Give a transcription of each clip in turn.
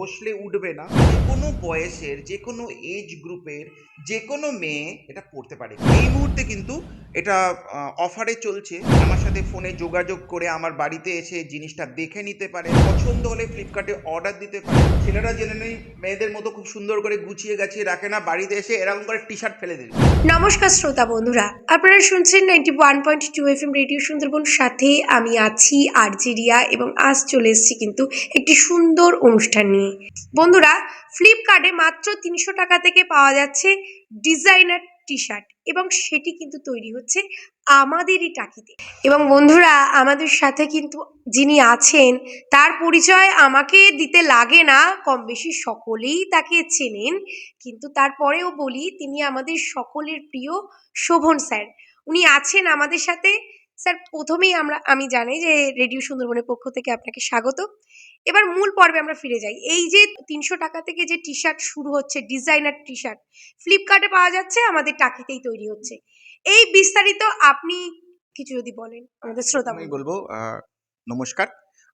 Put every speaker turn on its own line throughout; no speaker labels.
ঘষলে উঠবে না। যে কোনো বয়সের যে কোনো এজ গ্রুপের যে কোনো মেয়ে এটা পড়তে পারে। এই মুহূর্তে কিন্তু এটা অফারে চলছে। আমার সাথে ফোনে যোগাযোগ করে আমার বাড়িতে এসে জিনিসটা দেখে নিতে পারে। পছন্দ হলে ফ্লিপকার্টে অর্ডার দিতে পারে। ছেলেরা জেনে নেই, মেয়েদের মতো খুব সুন্দর করে গুছিয়ে গাছিয়ে রাখে না। বাড়িতে এসে এরকম করে টি শার্ট ফেলে দেবে।
নমস্কার শ্রোতা বন্ধুরা, আপনারা শুনছেন ninety one point two F M radio Sundarban. সাথে আমি আছি আর্জেরিয়া এবং আজ চলে এসেছি কিন্তু একটি সুন্দর অনুষ্ঠান নিয়ে। বন্ধুরা ফ্লিপকার্টে মাত্র তিনশো টাকা থেকে পাওয়া যাচ্ছে ডিজাইনার টি শার্ট এবং সেটি কিন্তু তৈরি হচ্ছে আমাদেরই টাকিতে। এবং বন্ধুরা, আমাদের সাথে কিন্তু যিনি আছেন, তার পরিচয় আমাকে দিতে লাগে না কম বেশি সকলেই তাকে চেনেন। কিন্তু তারপরেও বলি, তিনি আমাদের সকলের প্রিয় শোভন স্যার। উনি আছেন আমাদের সাথে। স্যার, প্রথমেই আমরা, আমি জানি যে রেডিও সুন্দরবনের পক্ষ থেকে আপনাকে স্বাগত। এবার মূল পর্বে আমরা ফিরে যাই। এই যে তিনশো টাকা থেকে যে টি শার্ট শুরু হচ্ছে ডিজাইনার টি শার্ট ফ্লিপকার্টে পাওয়া যাচ্ছে আমাদের টাকিতেই তৈরি হচ্ছে। এই বিস্তারিত আপনি কিছু যদি বলেন আমাদের শ্রোতা
আমি বলব নমস্কার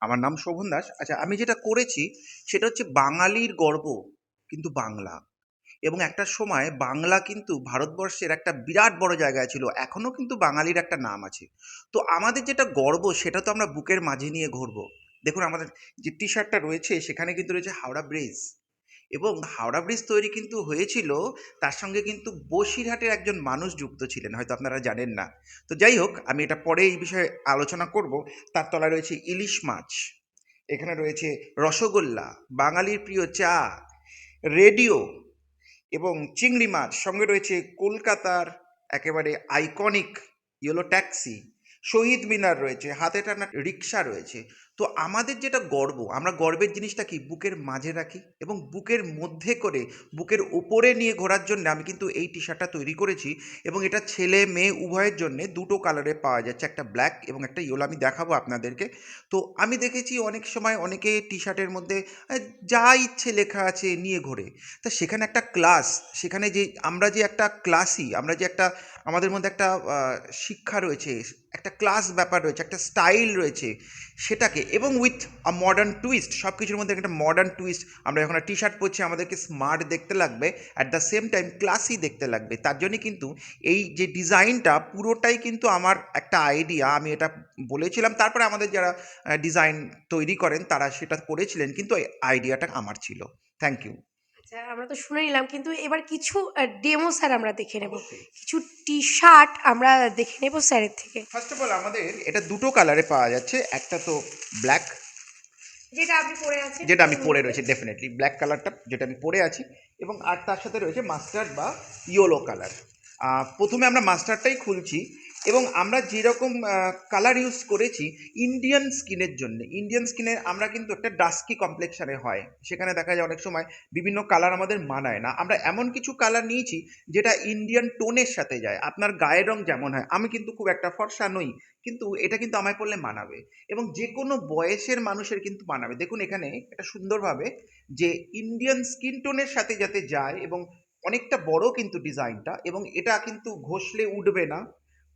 আমার নাম শোভন দাস। আচ্ছা আমি যেটা করেছি সেটা হচ্ছে বাঙালির গর্ব কিন্তু বাংলা। এবং একটা সময় বাংলা কিন্তু ভারতবর্ষের একটা বিরাট বড় জায়গায় ছিল এখনও কিন্তু বাঙালির একটা নাম আছে। তো আমাদের যেটা গর্ব সেটা তো আমরা বুকের মাঝে নিয়ে ঘুরবো। দেখুন, আমাদের যে টি শার্টটা রয়েছে, সেখানে কিন্তু রয়েছে হাওড়া ব্রিজ এবং হাওড়া ব্রিজ তৈরি কিন্তু হয়েছিল, তার সঙ্গে কিন্তু বসিরহাটের একজন মানুষ যুক্ত ছিলেন, হয়তো আপনারা জানেন না। তো যাই হোক, আমি এটা পরে এই বিষয়ে আলোচনা করব। তার তলায় রয়েছে ইলিশ মাছ, এখানে রয়েছে রসগোল্লা, বাঙালির প্রিয় চা, রেডিও এবং চিংড়ি মাছ, সঙ্গে রয়েছে কলকাতার একেবারে iconic yellow taxi Shahid Minar রয়েছে, হাতে টানা রিক্সা রয়েছে। তো আমাদের যেটা গর্ব, আমরা গর্বের জিনিসটা কি? বুকের মাঝে রাখি এবং বুকের মধ্যে করে, বুকের ওপরে নিয়ে ঘোরার জন্য আমি কিন্তু এই টি শার্টটা তৈরি করেছি এবং এটা ছেলে মেয়ে উভয়ের জন্য দুটো কালারে পাওয়া যাচ্ছে, একটা ব্ল্যাক এবং একটা ইয়েলো আমি দেখাবো আপনাদেরকে। তো আমি দেখেছি অনেক সময় অনেকে টি শার্টের মধ্যে যা ইচ্ছে লেখা আছে, নিয়ে ঘোরে। তা সেখানে একটা ক্লাস সেখানে যে আমরা যে একটা ক্লাসই আমরা যে একটা আমাদের মধ্যে একটা শিক্ষা রয়েছে, একটা ক্লাস ব্যাপার রয়েছে, একটা স্টাইল রয়েছে সেটাকে এবং উইথ আ মডার্ন টুইস্ট সব কিছুর মধ্যে একটা মডার্ন টুইস্ট আমরা যখন টি শার্ট পরছি, আমাদেরকে স্মার্ট দেখতে লাগবে at the same time classy দেখতে লাগবে। তার জন্যই কিন্তু এই যে ডিজাইনটা পুরোটাই কিন্তু আমার একটা আইডিয়া আমি এটা বলেছিলাম, তারপরে আমাদের যারা ডিজাইন তৈরি করেন তারা সেটা করেছিলেন, কিন্তু আইডিয়াটা আমার ছিল। থ্যাংক ইউ
আচ্ছা আমরা তো শুনে নিলাম কিন্তু এবার কিছু ডেমো স্যার আমরা দেখে নেব। কিছু টি শার্ট আমরা দেখে নেব স্যারের থেকে।
ফার্স্ট অফ অল আমাদের এটা দুটো কালারে পাওয়া যাচ্ছে একটা তো ব্ল্যাক
যেটা আপনি পরে আছেন।
যেটা আমি পরে রয়েছি ডেফিনেটলি ব্ল্যাক কালারটা যেটা আমি পরে আছি এবং আর তার সাথে রয়েছে মাস্টার্ড বা ইয়েলো কালার প্রথমে আমরা মাস্টার্ডটাই খুলছি এবং আমরা যেরকম কালার ইউজ করেছি ইন্ডিয়ান স্কিনের জন্য। ইন্ডিয়ান স্কিনে আমরা কিন্তু একটা ডাস্কি কমপ্লেকশনে হয়। সেখানে দেখা যায় অনেক সময় বিভিন্ন কালার আমাদের মানায় না। আমরা এমন কিছু কালার নিয়েছি যেটা ইন্ডিয়ান টোনের সাথে যায়। আপনার গায়ের রং যেমন হয়। আমি কিন্তু খুব একটা ফর্সা নই, কিন্তু এটা কিন্তু আমায় পড়লে মানাবে। এবং যে কোনো বয়সের মানুষের কিন্তু মানাবে। দেখুন এখানে এটা সুন্দরভাবে যে ইন্ডিয়ান স্কিন টোনের সাথে যাতে যায় এবং অনেকটা বড় কিন্তু ডিজাইনটা এবং এটা কিন্তু ঘষলে উঠবে না।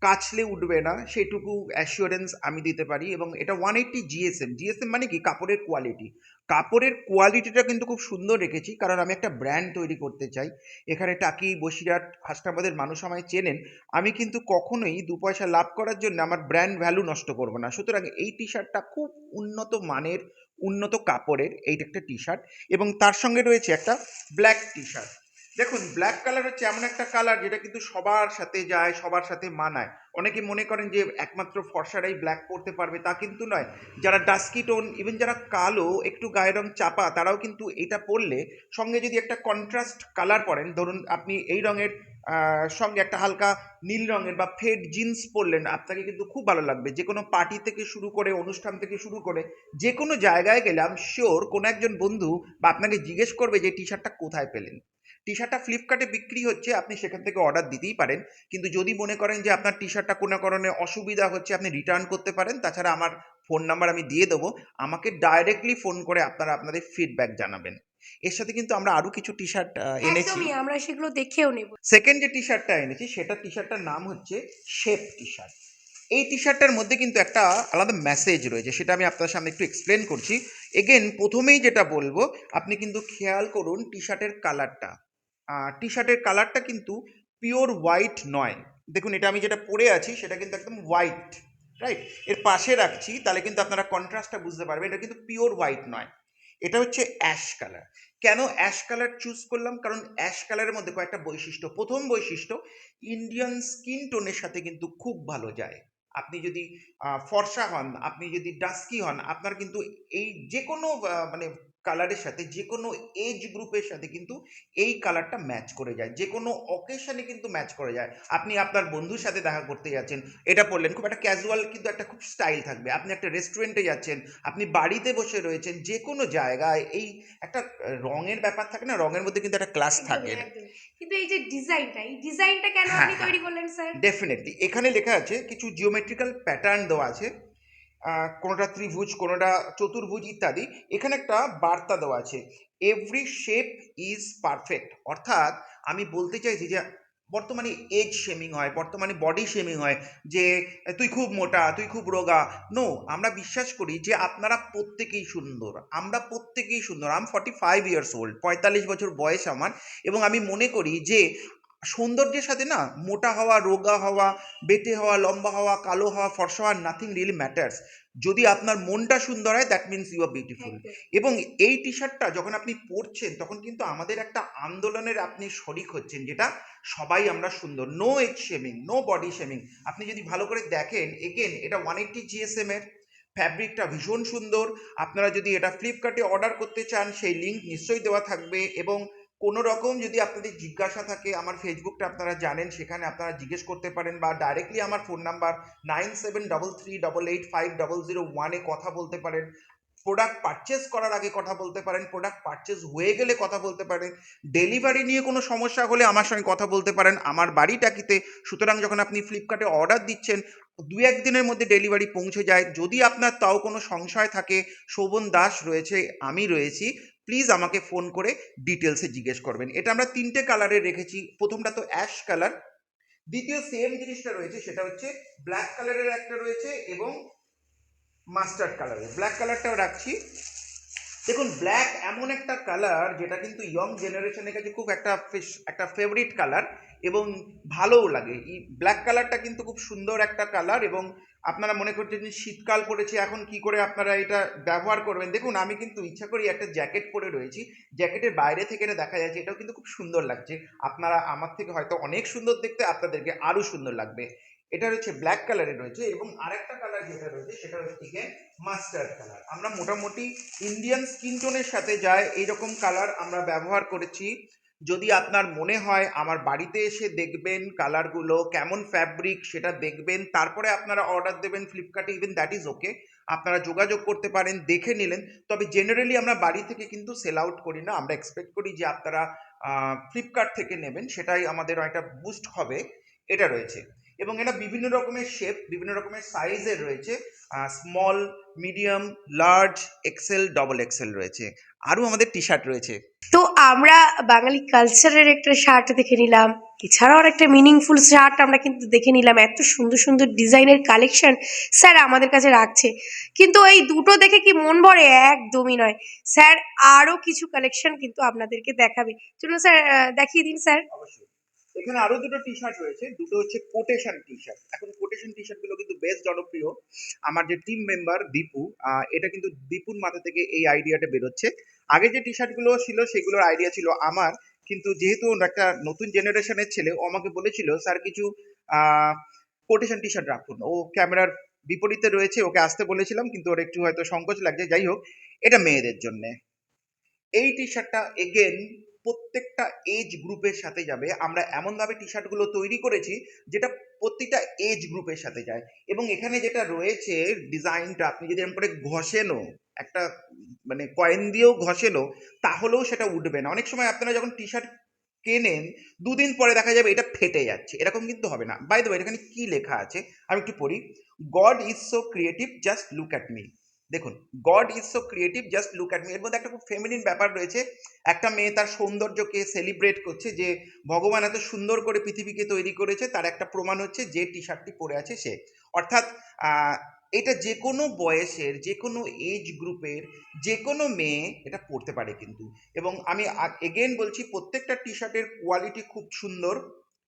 কাচলে উঠবে না, সেটুকু অ্যাসিওরেন্স আমি দিতে পারি এবং এটা ওয়ান এইট্টি জিএসএম জিএসএম মানে কি? কাপড়ের কোয়ালিটি কাপড়ের কোয়ালিটিটা কিন্তু খুব সুন্দর রেখেছি, কারণ আমি একটা ব্র্যান্ড তৈরি করতে চাই। এখানে টাকি, বসিরহাট, হাসনাবাদের মানুষ আমায় চেনেন। আমি কিন্তু কখনোই দু পয়সা লাভ করার জন্য আমার ব্র্যান্ড ভ্যালু নষ্ট করব না। সুতরাং এই টি শার্টটা খুব উন্নত মানের, উন্নত কাপড়ের, এইটা একটা টি শার্ট এবং তার সঙ্গে রয়েছে একটা ব্ল্যাক টি শার্ট দেখুন ব্ল্যাক কালার হচ্ছে এমন একটা কালার যেটা কিন্তু সবার সাথে যায়, সবার সাথে মানায়। অনেকে মনে করেন যে একমাত্র ফর্সারাই ব্ল্যাক পরতে পারবে, তা কিন্তু নয়। যারা ডাস্কি টোন ইভেন যারা কালো, একটু গায়ের রং চাপা, তারাও কিন্তু এটা পরলে সঙ্গে যদি একটা কন্ট্রাস্ট কালার পরেন, ধরুন আপনি এই রঙের সঙ্গে একটা হালকা নীল রঙের বা ফেড জিন্স পরলেন, আপনাকে কিন্তু খুব ভালো লাগবে। যে কোনো পার্টি থেকে শুরু করে, অনুষ্ঠান থেকে শুরু করে যে কোনো জায়গায় গেলে আমি শিওর কোনো একজন বন্ধু বা আপনাকে জিজ্ঞেস করবে যে টি শার্টটা কোথায় পেলেন? টি শার্টটা ফ্লিপকার্টে বিক্রি হচ্ছে আপনি সেখান থেকে অর্ডার দিতেই পারেন। কিন্তু যদি মনে করেন যে আপনার টি শার্টটা কোনো কারণে অসুবিধা হচ্ছে আপনি রিটার্ন করতে পারেন। তাছাড়া আমার ফোন নাম্বার আমি দিয়ে দেবো। আমাকে ডাইরেক্টলি ফোন করে আপনারা আপনাদের ফিডব্যাক জানাবেন। এর সাথে কিন্তু আমরা আরও কিছু টি শার্ট এনেছি।
আমরা সেগুলো দেখেও নেব।
সেকেন্ড যে টি শার্টটা এনেছি সেটা টি শার্টটার নাম হচ্ছে শেপ টি শার্ট এই টি শার্টটার মধ্যে কিন্তু একটা আলাদা মেসেজ রয়েছে সেটা আমি আপনার সামনে একটু এক্সপ্লেন করছি। এগেন প্রথমেই যেটা বলব আপনি কিন্তু খেয়াল করুন টি শার্টের কালারটা টি শার্টের কালারটা কিন্তু পিওর হোয়াইট নয়। দেখুন, এটা আমি যেটা পরে আছি, সেটা কিন্তু একদম হোয়াইট রাইট এর পাশে রাখছি, তাহলে কিন্তু আপনারা কন্ট্রাস্টটা বুঝতে পারবেন, এটা কিন্তু পিওর হোয়াইট নয়। এটা হচ্ছে অ্যাশ কালার কেন অ্যাশ কালার চুজ করলাম? কারণ অ্যাশ কালারের মধ্যে কয়েকটা বৈশিষ্ট্য। প্রথম বৈশিষ্ট্য ইন্ডিয়ান স্কিন টোনের সাথে কিন্তু খুব ভালো যায়। আপনি যদি ফর্সা হন, আপনি যদি ডাস্কি হন, আপনার কিন্তু এই যে কোনো মানে কালারের সাথে যে কোনো এজ গ্রুপের সাথে কিন্তু এই কালারটা ম্যাচ করে যায়। যে কোনো অকেশনে কিন্তু ম্যাচ করে যায়। আপনি আপনার বন্ধুর সাথে দেখা করতে যাচ্ছেন এটা পরলেন খুব একটা ক্যাজুয়াল কিন্তু একটা খুব স্টাইল থাকবে। আপনি একটা রেস্টুরেন্টে যাচ্ছেন আপনি বাড়িতে বসে রয়েছেন যে কোনো জায়গায় এই একটা রঙের ব্যাপার থাকে না রঙের মধ্যে কিন্তু একটা ক্লাস থাকে।
কিন্তু এই যে ডিজাইনটা এই ডিজাইনটা কেন
হ্যাঁ,
আপনি
হ্যাঁ।
তৈরি করলেন স্যার
ডেফিনেটলি এখানে লেখা আছে কিছু জিওমেট্রিক্যাল প্যাটার্ন দেওয়া আছে। কোনোটা ত্রিভুজ, কোনোটা চতুর্ভুজ ইত্যাদি, এখানে একটা বার্তা দেওয়া আছে। এভরি শেপ ইজ পারফেক্ট অর্থাৎ আমি বলতে চাইছি যে, বর্তমানে এজ শেমিং হয়, বর্তমানে বডি শেমিং হয়, যে, তুই খুব মোটা, তুই খুব রোগা। নো আমরা বিশ্বাস করি যে, আপনারা প্রত্যেকেই সুন্দর। আমরা প্রত্যেকেই সুন্দর। Am forty five years old পঁয়তাল্লিশ বছর বয়স আমার এবং আমি মনে করি যে সৌন্দর্যের সাথে না মোটা হওয়া রোগা হওয়া বেটে হওয়া লম্বা হওয়া কালো হওয়া ফর্সা হওয়া নাথিং রিয়েলি ম্যাটার্স যদি আপনার মনটা সুন্দর হয় that means you are beautiful এবং এই টি শার্টটা যখন আপনি পরছেন তখন কিন্তু আমাদের একটা আন্দোলনের আপনি শরিক হচ্ছেন যেটা সবাই আমরা সুন্দর। No age shaming no body shaming আপনি যদি ভালো করে দেখেন এগেন এটা ওয়ান এইটটি জিএসএম এর ফ্যাব্রিকটা ভীষণ সুন্দর। আপনারা যদি এটা ফ্লিপকার্টে অর্ডার করতে চান সেই লিঙ্ক নিশ্চয়ই দেওয়া থাকবে। এবং কোনো রকম যদি আপনাদের জিজ্ঞাসা থাকে, আমার ফেসবুকটা আপনারা জানেন, সেখানে আপনারা জিজ্ঞেস করতে পারেন বা ডাইরেক্টলি আমার phone number nine seven double three double eight five double zero ওয়ানে কথা বলতে পারেন। প্রোডাক্ট পারচেস করার আগে কথা বলতে পারেন প্রোডাক্ট পারচেস হয়ে গেলে কথা বলতে পারেন। ডেলিভারি নিয়ে কোনো সমস্যা হলে আমার সঙ্গে কথা বলতে পারেন। আমার বাড়ি টাকিতে সুতরাং যখন আপনি ফ্লিপকার্টে অর্ডার দিচ্ছেন দু একদিনের মধ্যে ডেলিভারি পৌঁছে যায়। যদি আপনার তাও কোনো সংশয় থাকে, শোভন দাস রয়েছে, আমি রয়েছি। প্লিজ আমাকে ফোন করে ডিটেলসে জিজ্ঞেস করবেন। এটা আমরা তিনটে কালারে রেখেছি। প্রথমটা তো অ্যাশ কালার দ্বিতীয় সেম জিনিসটা রয়েছে, সেটা হচ্ছে ব্ল্যাক কালারের একটা রয়েছে এবং মাস্টার্ড কালারের ব্ল্যাক কালারটাও রাখছি। দেখুন ব্ল্যাক এমন একটা কালার যেটা কিন্তু ইয়ং জেনারেশনের কাছে খুব একটা একটা ফেভারিট কালার এবং ভালোও লাগে। ব্ল্যাক কালারটা কিন্তু খুব সুন্দর একটা কালার এবং আপনারা মনে করছেন যে শীতকাল পড়েছে, এখন কি করে আপনারা এটা ব্যবহার করবেন? দেখুন, আমি কিন্তু ইচ্ছা করি একটা জ্যাকেট পরে রয়েছি। জ্যাকেটের বাইরে থেকে এটা দেখা যাচ্ছে, এটাও কিন্তু খুব সুন্দর লাগছে। আপনারা, আমার থেকে হয়তো অনেক সুন্দর দেখতে, আপনাদেরকে আরও সুন্দর লাগবে। এটা হচ্ছে ব্ল্যাক কালারের রয়েছে এবং আরেকটা কালার যেটা রয়েছে, সেটা হচ্ছে গিয়ে মাস্টার্ড কালার আমরা মোটামুটি ইন্ডিয়ান স্কিন টোনের সাথে যায়, এইরকম কালার আমরা ব্যবহার করেছি। যদি আপনার মনে হয় আমার বাড়িতে এসে দেখবেন কালারগুলো কেমন ফ্যাব্রিক সেটা দেখবেন, তারপরে আপনারা অর্ডার দেবেন ফ্লিপকার্টে ইভেন দ্যাট ইজ ওকে আপনারা যোগাযোগ করতে পারেন, দেখে নিলেন, তবে জেনারেলি আমরা বাড়ি থেকে কিন্তু সেল আউট করি না, আমরা এক্সপেক্ট করি যে আপনারা ফ্লিপকার্ট থেকে নেবেন, সেটাই আমাদের একটা বুস্ট হবে, এটা রয়েছে। এবং এটা বিভিন্ন রকমের শেপ বিভিন্ন রকমের সাইজের রয়েছে। Small medium large XL double XL রয়েছে। আরও আমাদের টি শার্ট রয়েছে।
তো আমরা বাঙালি কালচারের একটা শার্ট দেখে নিলাম। এছাড়াও একটা মিনিংফুল শার্ট আমরা কিন্তু দেখে নিলাম। এত সুন্দর সুন্দর ডিজাইনের কালেকশন স্যার আমাদের কাছে রাখছে। কিন্তু এই দুটো দেখে কি মন ভরে? একদমই নয়। স্যার আরও কিছু কালেকশন কিন্তু আপনাদেরকে দেখাবে। চলুন স্যার দেখিয়ে দিন স্যার।
অবশ্যই। এখানে আরও দুটো টি শার্ট রয়েছে। দুটো হচ্ছে কোটেশন টি শার্ট এখন কোটেশন টি শার্টগুলো কিন্তু বেশ জনপ্রিয়। আমার যে টিম মেম্বার দীপু এটা কিন্তু দীপুর মাথা থেকে এই আইডিয়াটা বেরোচ্ছে। আগে যে টি শার্টগুলো ছিল, সেগুলোর আইডিয়া ছিল আমার। কিন্তু যেহেতু একটা নতুন জেনারেশনের ছেলে, ও আমাকে বলেছিল, স্যার, কিছু কোটেশন টি শার্ট রাখুন। ও ক্যামেরার বিপরীতে রয়েছে, ওকে আসতে বলেছিলাম, কিন্তু ওর একটু হয়তো সংকোচ লাগছে। যাই হোক, এটা মেয়েদের জন্য। এই টি শার্টটা এগেন প্রত্যেকটা এজ গ্রুপের সাথে যাবে। আমরা এমনভাবে টি শার্টগুলো তৈরি করেছি, যেটা প্রতিটা এজ গ্রুপের সাথে যায়। এবং এখানে যেটা রয়েছে ডিজাইনটা আপনি যদি এরকম করে ঘষেনও, একটা মানে কয়েন দিয়েও ঘষেনও, তাহলেও সেটা উঠবে না। অনেক সময় আপনারা যখন টি শার্ট কেনেন, দুদিন পরে দেখা যাবে এটা ফেটে যাচ্ছে। এরকম কিন্তু হবে না। বাই দ্য এখানে কি লেখা আছে? আমি একটু পড়ি। God is so creative just look at me দেখুন God is so creative just look at me এর মধ্যে একটা খুব ফেমিনিন ব্যাপার রয়েছে। একটা মেয়ে তার সৌন্দর্যকে সেলিব্রেট করছে যে, ভগবান এত সুন্দর করে পৃথিবীকে তৈরি করেছে, তার একটা প্রমাণ হচ্ছে যে টি শার্টটি পরে আছে সে। অর্থাৎ এটা যে কোনো বয়সের, যে কোনো এজ গ্রুপের যে কোনো মেয়ে এটা পরতে পারে কিন্তু। এবং আমি এগেন বলছি, প্রত্যেকটা টি শার্টের কোয়ালিটি খুব সুন্দর।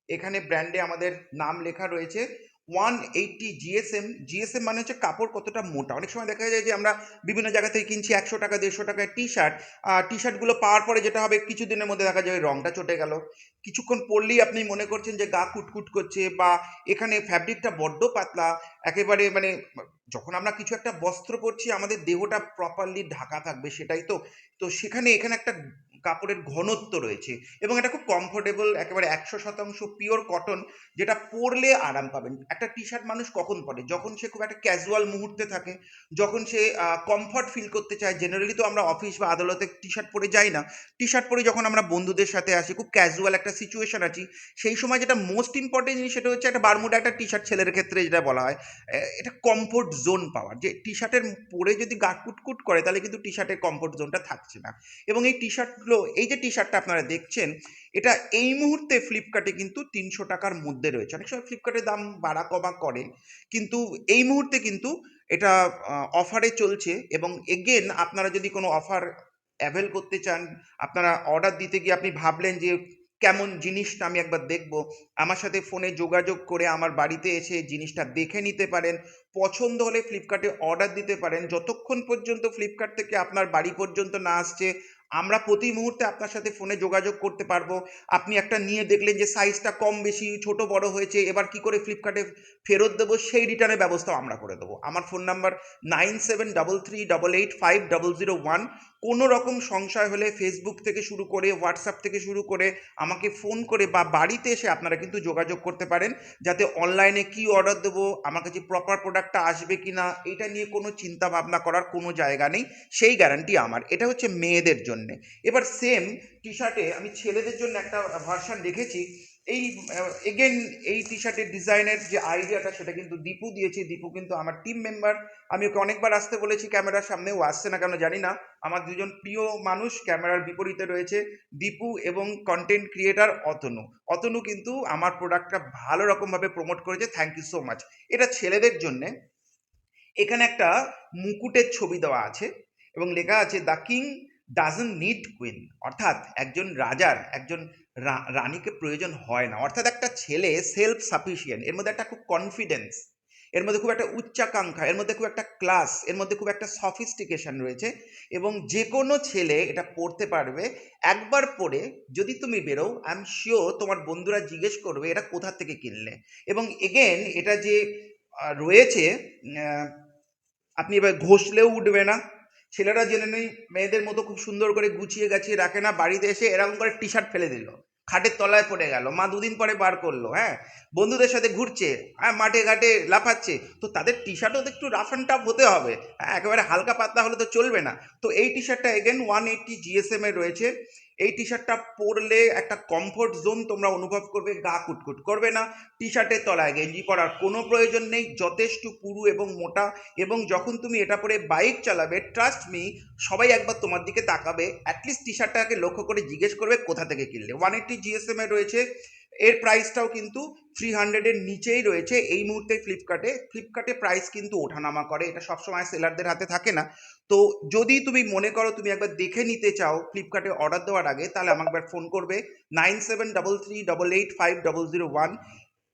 এখানে ব্র্যান্ডে আমাদের নাম লেখা রয়েছে। ওয়ান এইটটি জিএসএম জিএসএম মানে হচ্ছে কাপড় কতটা মোটা। অনেক সময় দেখা যায় যে আমরা বিভিন্ন জায়গা থেকে কিনছি একশো টাকা, দেড়শো টাকায় টি শার্ট টি শার্টগুলো পাওয়ার পরে যেটা হবে কিছু দিনের মধ্যে দেখা যায় রঙটা চটে গেল। কিছুক্ষণ পরলেই আপনি মনে করছেন যে গা কুটকুট করছে বা এখানে ফ্যাব্রিকটা বড্ড পাতলা, একেবারে মানে যখন আমরা কিছু একটা বস্ত্র পরছি, আমাদের দেহটা প্রপারলি ঢাকা থাকবে সেটাই তো। তো সেখানে এখানে একটা কাপড়ের ঘনত্ব রয়েছে এবং এটা খুব কমফোর্টেবল একেবারে একশো শতাংশ পিওর কটন যেটা পরলে আরাম পাবেন। একটা টি শার্ট মানুষ কখন পরে? যখন সে খুব একটা ক্যাজুয়াল মুহূর্তে থাকে, যখন সে কমফর্ট ফিল করতে চায় জেনারেলি তো আমরা অফিস বা আদালতে টি শার্ট পরে যাই না। টি শার্ট পরে যখন আমরা বন্ধুদের সাথে আসি, খুব ক্যাজুয়াল একটা সিচুয়েশন আছি, সেই সময় যেটা মোস্ট ইম্পর্টেন্ট জিনিস সেটা হচ্ছে একটা বারমুডা একটা টি শার্ট ছেলের ক্ষেত্রে যেটা বলা হয় এটা কমফোর্ট জোন পাওয়ার। যে টি শার্টের পরে যদি গা কুটকুট করে, তাহলে কিন্তু টি শার্টের কমফোর্ট জোনটা থাকছে না। এবং এই টি শার্টগুলো এই যে টি শার্টটা আপনারা দেখছেন, এটা এই মুহূর্তে ফ্লিপকার্টে কিন্তু তিনশো টাকার মধ্যে রয়েছে। অনেক সময় ফ্লিপকার্টের দাম বাড়া কমা করে, কিন্তু এই মুহূর্তে কিন্তু এটা অফারে চলছে। এবং এগেন আপনারা যদি কোনো অফার অ্যাভেল করতে চান, আপনারা অর্ডার দিতে গিয়ে আপনি ভাবলেন যে কেমন জিনিসটা আমি একবার দেখব। আমার সাথে ফোনে যোগাযোগ করে আমার বাড়িতে এসে জিনিসটা দেখে নিতে পারেন। পছন্দ হলে ফ্লিপকার্টে অর্ডার দিতে পারেন। যতক্ষণ পর্যন্ত ফ্লিপকার্ট থেকে আপনার বাড়ি পর্যন্ত না আসছে, আমরা প্রতি মুহূর্তে আপনার সাথে ফোনে যোগাযোগ করতে পারব। আপনি একটা নিয়ে দেখলেন যে সাইজটা কম বেশি, ছোট বড় হয়েছে, এবার কি করে ফ্লিপকার্টে ফেরত দেবো? সেই রিটার্নের ব্যবস্থাও আমরা করে দেবো। আমার phone number nine seven double three double eight five double zero one কোনো রকম সংশয় হলে ফেসবুক থেকে শুরু করে হোয়াটসঅ্যাপ থেকে শুরু করে আমাকে ফোন করে বা বাড়িতে এসে আপনারা কিন্তু যোগাযোগ করতে পারেন, যাতে অনলাইনে কি অর্ডার দেবো আমার কাছে প্রপার প্রোডাক্টটা আসবে কি না এটা নিয়ে কোনো চিন্তা ভাবনা করার কোনো জায়গা নেই, সেই গ্যারান্টি আমার। এটা হচ্ছে মেয়েদের জন্যে। এবার সেম টি শার্টে আমি ছেলেদের জন্য একটা ভার্সান রেখেছি এই এগেন এই টি শার্টের ডিজাইনের যে আইডিয়াটা সেটা কিন্তু দীপু দিয়েছে। দীপু কিন্তু আমার টিম মেম্বার আমি ওকে অনেকবার আসতে বলেছি, ক্যামেরার সামনেও আসছে না কেন জানি না। আমার দুজন প্রিয় মানুষ, ক্যামেরার বিপরীতে রয়েছে দীপু এবং কন্টেন্ট ক্রিয়েটার অতনু। অতনু কিন্তু আমার প্রোডাক্টটা ভালো রকমভাবে প্রমোট করেছে। থ্যাংক ইউ সো মাচ এটা ছেলেদের জন্যে। এখানে একটা মুকুটের ছবি দেওয়া আছে এবং লেখা আছে the king doesn't need queen অর্থাৎ একজন রাজার, একজন রানীকে প্রয়োজন হয় না। অর্থাৎ একটা ছেলে সেলফ সাফিসিয়েন্ট এর মধ্যে একটা খুব কনফিডেন্স এর মধ্যে খুব একটা উচ্চাকাঙ্ক্ষা, এর মধ্যে খুব একটা ক্লাস এর মধ্যে খুব একটা সফিস্টিকেশন রয়েছে এবং যে কোনো ছেলে এটা পড়তে পারবে। একবার পড়ে যদি তুমি বেরো আই এম শিওর তোমার বন্ধুরা জিজ্ঞেস করবে, এটা কোথা থেকে কিনলে? এবং এগেন এটা যে রয়েছে আপনি এবার ঘষলেও উঠবে না। ছেলেরা জেনে নেই, মেয়েদের মতো খুব সুন্দর করে গুছিয়ে গাছিয়ে রাখে না, বাড়িতে এসে এরকম করে টি শার্ট ফেলে দিল। খাটের তলায় পড়ে গেল। মা দুদিন পরে বার করল হ্যাঁ? বন্ধুদের সাথে ঘুরছে হ্যাঁ? মাঠে ঘাটে লাফাচ্ছে। তো তাদের টি শার্টও তো একটু রাফ অ্যান্ড টাফ হতে হবে। হ্যাঁ একেবারে হালকা পাতলা হলে তো চলবে না। তো এই টি শার্টটা এগেন ওয়ান এইটটি জিএসএম এ রয়েছে। এই টি শার্টটা পরলে একটা কমফোর্ট জোন তোমরা অনুভব করবে, গা কুটকুট করবে না। টি শার্টের তলায় গেঞ্জি করার কোনো প্রয়োজন নেই, যথেষ্ট পুরু এবং মোটা এবং যখন তুমি এটা পরে বাইক চালাবে ট্রাস্ট মি সবাই একবার তোমার দিকে তাকাবে। অ্যাটলিস্ট টি শার্টটাকে লক্ষ্য করে জিজ্ঞেস করবে কোথা থেকে কিনলে। ওয়ান এইটটি জিএসএম রয়েছে। এর প্রাইসটাও কিন্তু থ্রি হান্ড্রেডের নিচেই রয়েছে। এই মুহূর্তে ফ্লিপকার্টে ফ্লিপকার্টে প্রাইস কিন্তু ওঠানামা করে। এটা সবসময় সেলারদের হাতে থাকে না। তো যদি তুমি মনে করো তুমি একবার দেখে নিতে চাও ফ্লিপকার্টে অর্ডার দেওয়ার আগে, তাহলে আমাকে একবার ফোন করবে। Nine seven double three double eight five double zero one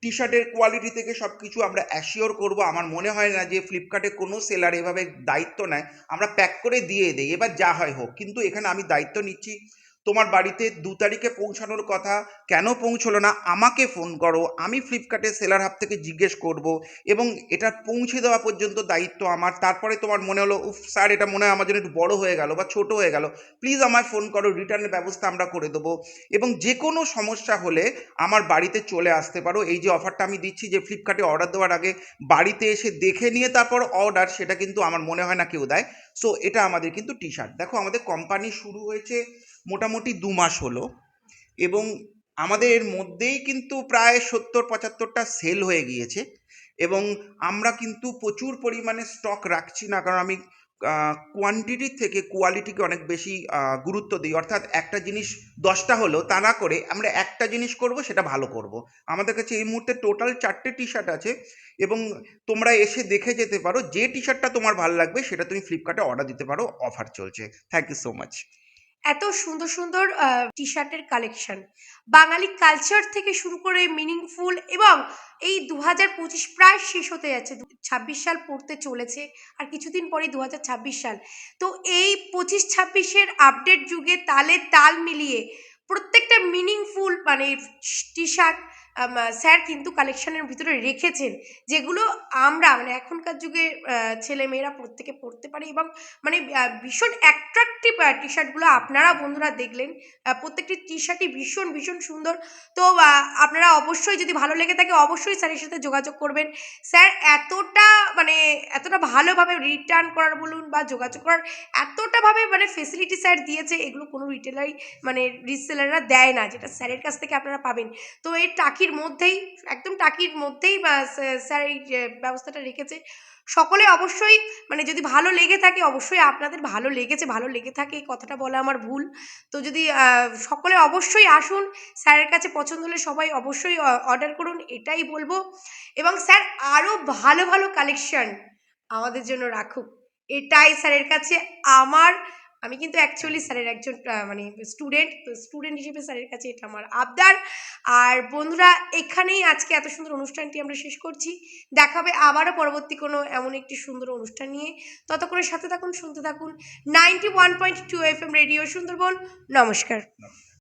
T শার্টের কোয়ালিটি থেকে সব কিছু আমরা অ্যাসিওর করব। আমার মনে হয় না যে ফ্লিপকার্টে কোনো সেলার এভাবে দায়িত্ব নেয়। আমরা প্যাক করে দিয়ে দেই, এবার যা হয় হোক। কিন্তু এখানে আমি দায়িত্ব নিচ্ছি। তোমার বাড়িতে দু তারিখে পৌঁছানোর কথা কেন পৌঁছলো না? আমাকে ফোন করো। আমি ফ্লিপকার্টের সেলার হাব থেকে জিজ্ঞেস করব এবং এটা পৌঁছে দেওয়া পর্যন্ত দায়িত্ব আমার। তারপরে তোমার মনে হলো, উফ, স্যার, এটা মনে হয় আমার জন্য একটু বড় হয়ে গেল বা ছোট হয়ে গেল। প্লিজ আমায় ফোন করো রিটার্নের ব্যবস্থা আমরা করে দেবো। এবং যে কোনো সমস্যা হলে আমার বাড়িতে চলে আসতে পারো। এই যে অফারটা আমি দিচ্ছি যে ফ্লিপকার্টে অর্ডার দেওয়ার আগে বাড়িতে এসে দেখে নিয়ে তারপর অর্ডার সেটা কিন্তু আমার মনে হয় না কেউ দেয়। সো এটা আমাদের কিন্তু টি শার্ট দেখো, আমাদের কোম্পানি শুরু হয়েছে মোটামুটি দু মাস হলো এবং আমাদের মধ্যেই কিন্তু প্রায় সত্তর, পঁচাত্তরটা সেল হয়ে গিয়েছে এবং আমরা কিন্তু প্রচুর পরিমাণে স্টক রাখছি না, কারণ আমি কোয়ান্টিটির থেকে কোয়ালিটিকে অনেক বেশি গুরুত্ব দিই। অর্থাৎ একটা জিনিস দশটা হলো, তা না করে আমরা একটা জিনিস করব, সেটা ভালো করব। আমাদের কাছে এই মুহূর্তে টোটাল চারটে টি শার্ট আছে এবং তোমরা এসে দেখে যেতে পারো, যে টি শার্টটা তোমার ভালো লাগবে, সেটা তুমি ফ্লিপকার্টে অর্ডার দিতে পারো অফার চলছে। থ্যাংক ইউ সো মাচ
এত সুন্দর সুন্দর টি শার্টের কালেকশন বাঙালি কালচার থেকে শুরু করে মিনিংফুল এবং এই দু হাজার পঁচিশ প্রায় শেষ হতে যাচ্ছে। ছাব্বিশ সাল পড়তে চলেছে আর কিছুদিন পরে দু হাজার ছাব্বিশ সাল। তো এই পঁচিশ ছাব্বিশের আপডেট যুগে তালে তাল মিলিয়ে প্রত্যেকটা মিনিংফুল মানে টি শার্ট স্যার কিন্তু কালেকশনের ভিতরে রেখেছেন, যেগুলো আমরা মানে এখনকার যুগে ছেলে মেয়েরা প্রত্যেকে পড়তে পারে এবং মানে ভীষণ অ্যাট্রাকটিভ টি শার্টগুলো আপনারা বন্ধুরা দেখলেন প্রত্যেকটি টি শার্টই ভীষণ ভীষণ সুন্দর। তো আপনারা অবশ্যই যদি ভালো লেগে থাকে, অবশ্যই স্যারের সাথে যোগাযোগ করবেন। স্যার, এতটা মানে এতটা ভালোভাবে রিটার্ন করার বলুন বা যোগাযোগ করার, এতটাভাবে মানে ফেসিলিটি স্যার দিয়েছে, এগুলো কোনো রিটেলারই মানে রিসেলাররা দেয় না, যেটা স্যারের কাছ থেকে আপনারা পাবেন। তো এই টাকির মধ্যেই, একদম টাকির মধ্যেই স্যার এই ব্যবস্থাটা রেখেছে। সকলে অবশ্যই মানে যদি ভালো লেগে থাকে, অবশ্যই আপনাদের ভালো লেগেছে, ভালো লেগে থাকে, এই কথাটা বলা আমার ভুল। তো যদি সকলে অবশ্যই আসুন, স্যারের কাছে পছন্দ হলে সবাই অবশ্যই অর্ডার করুন, এটাই বলব। এবং স্যার আরও ভালো ভালো কালেকশন আমাদের জন্য রাখুক। এটাই স্যারের কাছে আমার আমি কিন্তু অ্যাকচুয়ালি স্যারের একজন মানে স্টুডেন্ট তো স্টুডেন্ট হিসেবে স্যারের কাছে এটা আমার আবদার। আর বন্ধুরা, এখানেই আজকে এত সুন্দর অনুষ্ঠানটি আমরা শেষ করছি। দেখাবে আবারও পরবর্তী কোনো এমন একটি সুন্দর অনুষ্ঠান নিয়ে। ততক্ষণের সাথে থাকুন, শুনতে থাকুন। Ninety one point two F M radio Sundarban. নমস্কার।